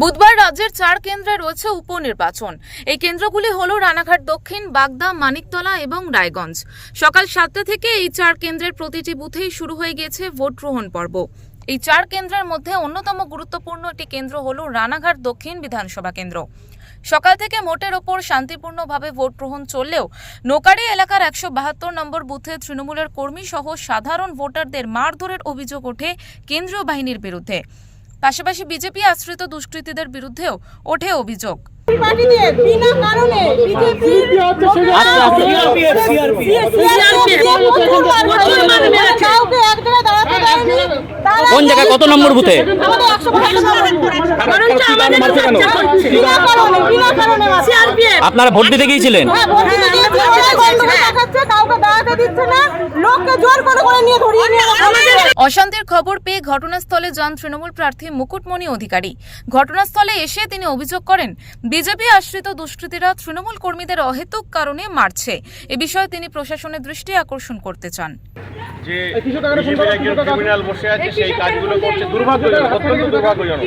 বুধবার রাজ্যের চার কেন্দ্রে রয়েছে উপনির্বাচন। এই কেন্দ্রগুলি হল রানাঘাট দক্ষিণ, বাগদা, মানিকতলা এবং রায়গঞ্জ। সকাল সাতটা থেকে এই চার কেন্দ্রের প্রতিটি বুথেই শুরু হয়ে গিয়েছে ভোট গ্রহণ পর্ব। এই চার কেন্দ্রের মধ্যে অন্যতম গুরুত্বপূর্ণ একটি কেন্দ্র হল রানাঘাট দক্ষিণ বিধানসভা কেন্দ্র। সকাল থেকে মোটের ওপর শান্তিপূর্ণভাবে ভোট গ্রহণ চললেও নোকারি এলাকার একশো বাহাত্তর নম্বর বুথে তৃণমূলের কর্মী সহ সাধারণ ভোটারদের মারধরের অভিযোগ ওঠে কেন্দ্রীয় বাহিনীর বিরুদ্ধে। পাশাপাশি বিজেপি আশ্রিত দুষ্কৃতীদের বিরুদ্ধেও ওঠে অভিযোগ। বিনা কারণে কোন জায়গায় কত নম্বর বুথে? আমাদের একশো বিনা কারণে বিনা কারণে সিআরপিএফ আপনারা ভোট দিতে গিয়েছিলেন ভোট দিতে গিয়েছে, ওরাই গন্ডগোল দেখাচ্ছে, কাউকে দাঁড়াতে দিচ্ছে না লোককে জোর করে করে নিয়ে ধরিয়ে নিয়ে অশান্তির খবর পেয়ে ঘটনাস্থলে যান তৃণমূল প্রার্থী মুকুটমণি অধিকারী। ঘটনাস্থলে এসে তিনি অভিযোগ করেন বিজেপি আশ্রিত দুষ্কৃতীরা তৃণমূল কর্মীদের অহেতুক কারণে মারছে। এ বিষয়ে তিনি প্রশাসনের দৃষ্টি আকর্ষণ করতে চান। যে ক্রিমিনাল বসে আছে সেই কাজগুলো করছে। দুর্ভাগ্যজনক অত্যন্ত দুর্ভাগ্যজনক।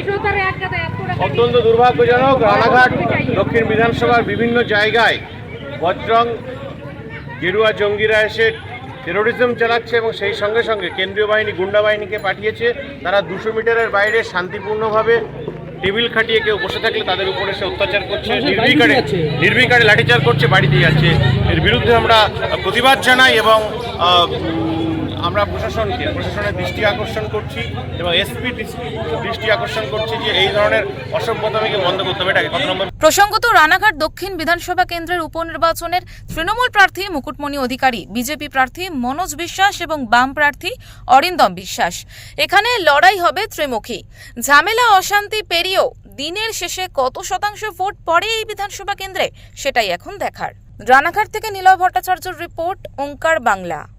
অত্যন্ত দুর্ভাগ্যজনক। রানাঘাট দক্ষিণ বিধানসভার বিভিন্ন জায়গায় বজরং গেরুয়া জঙ্গিরা এসে টেরোরিজম চালাচ্ছে এবং সেই সঙ্গে সঙ্গে কেন্দ্রীয় বাহিনী গুন্ডা বাহিনীকে পাঠিয়েছে। তারা দুশো মিটারের বাইরে শান্তিপূর্ণভাবে টেবিল খাটিয়ে কেউ বসে থাকলে তাদের উপরে সে অত্যাচার করছে নির্বিকারে নির্বিকারে লাঠিচার করছে বাড়িতে যাচ্ছে। এর বিরুদ্ধে আমরা প্রতিবাদ জানাই এবং আমরা প্রশাসনকে, প্রশাসনের দৃষ্টি আকর্ষণ করছি এবং এসপি দৃষ্টি আকর্ষণ করছি যে এই ধরনের অসভ্যতামিকে বন্ধ করতে হবে। এটাকে কত নম্বর? প্রসঙ্গত, রানাঘাট দক্ষিণ বিধানসভা কেন্দ্রের উপনির্বাচনের তৃণমূল প্রার্থী মুকুটমণি অধিকারী, বিজেপি প্রার্থী মনোজ বিশ্বাস এবং বাম প্রার্থী অরিন্দম বিশ্বাস। এখানে লড়াই হবে ত্রিমুখী। ঝামেলা, অশান্তি পেরিয়েও দিনের শেষে কত শতাংশ ভোট পড়ে এই বিধানসভা কেন্দ্রে, সেটাই এখন দেখার। রানাঘাট থেকে নীলয় ভট্টাচার্যর রিপোর্ট, ওঙ্কার বাংলা।